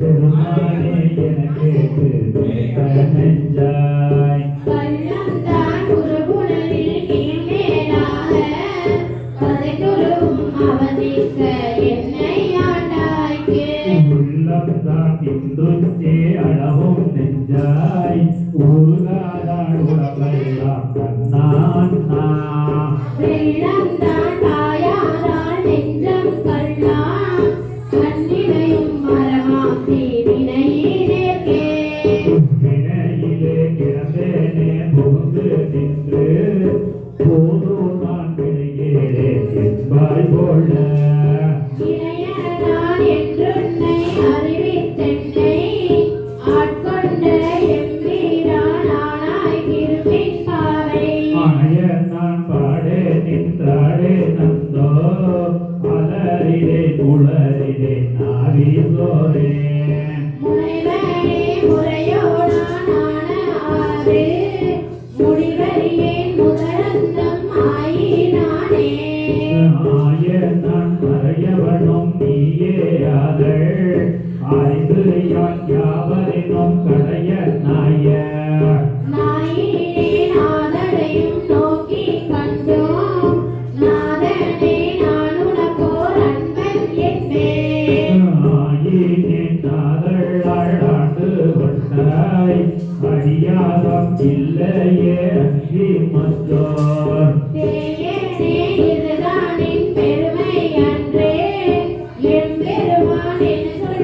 பெருமானே எனக்கு நெஞ்சாய். பள்ளம்தான் குருகுணரில் கீழ்மேலாக பதைகுருவும் പുളരിലെ നാവിതോരേ அடியாதம் இல்லையே அன்றி. மற்றோர் தேயனே இதுதானின் பெருமை அன்றே எம்பெருமான் என்று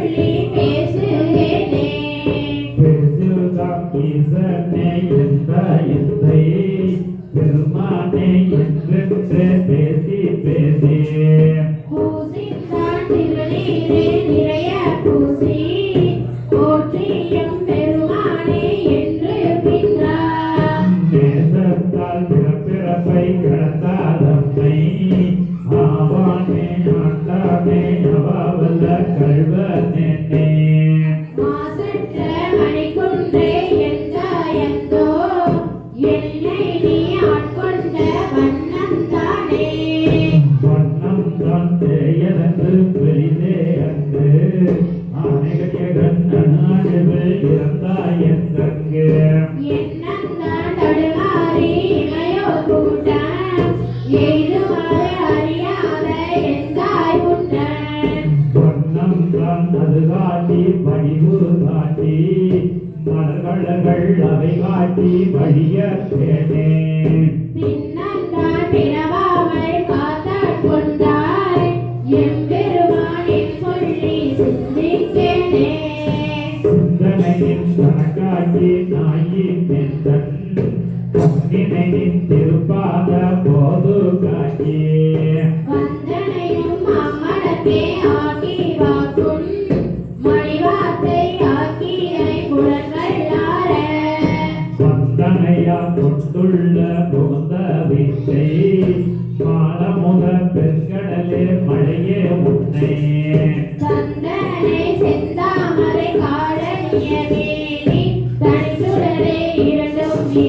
கல்வனே மாசற்ற மணிக்குன்றே எந்தாயந்தோ? என்னை நீ ஆட்கொண்ட வண்ணம் தானே வண்ணம் தான் தேயதன்று பெரிதே அன்று ஆனைகன் அணாடுவு இறந்தாய் என்றங்கே மலர்களகள் அவை காட்டி வழிய பேனே திருப்பாத போது காட்டி வந்தனையும் அம்மனத்தே ஆக்கி வாக்கும் மழையே உன்னை சந்தனை செந்தாமரை காடனிய வேணி இரண்டும் நீ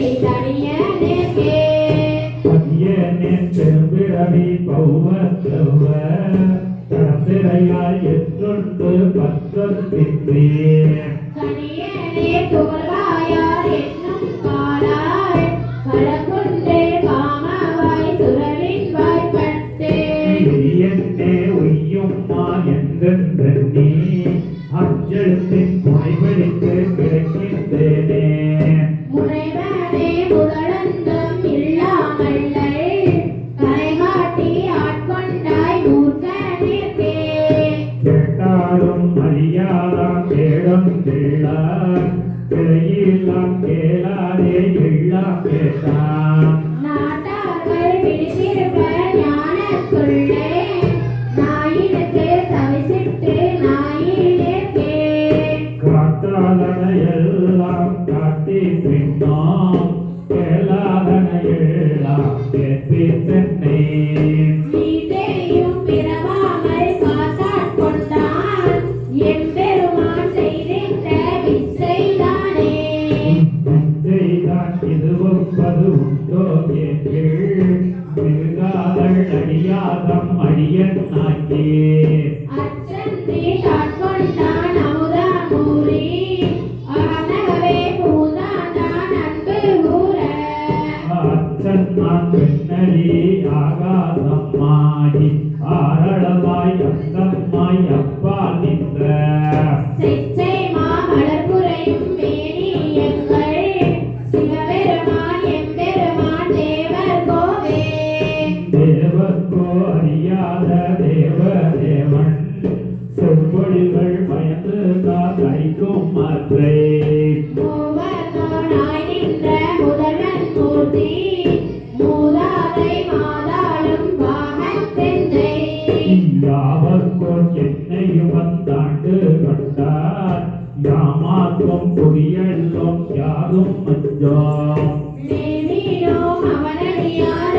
அஞ்செழுத்தின் துணைவழிக்கு கிடைக்கின்றேனே முனைவனே முதலந்தம் இல்லாமல்லை காட்டி பின்னோம் கேளாதன எல்லாம் கேட்பி தென்னை இதுவும் மிருகாதள் அடியாதம் அடியன் ஆக்கே கண்ணா பெண்ணரே ஆகாதம்மாயி ஆரளமாய் அங்கம்மாய் அப்பா நின்ற தேவர்கோ அறியாத தேவ தேவன் சொற்பொழிகள் பயந்து காக்கும் மற்றே. முதல்வன் மூர்த்தி. யாவர்கோன் என்னையும் வந்தாண்டு கண்டார்? யாமாத்தும் குடியெல்லும் யாரும் மேனீனோம் அவனடியார்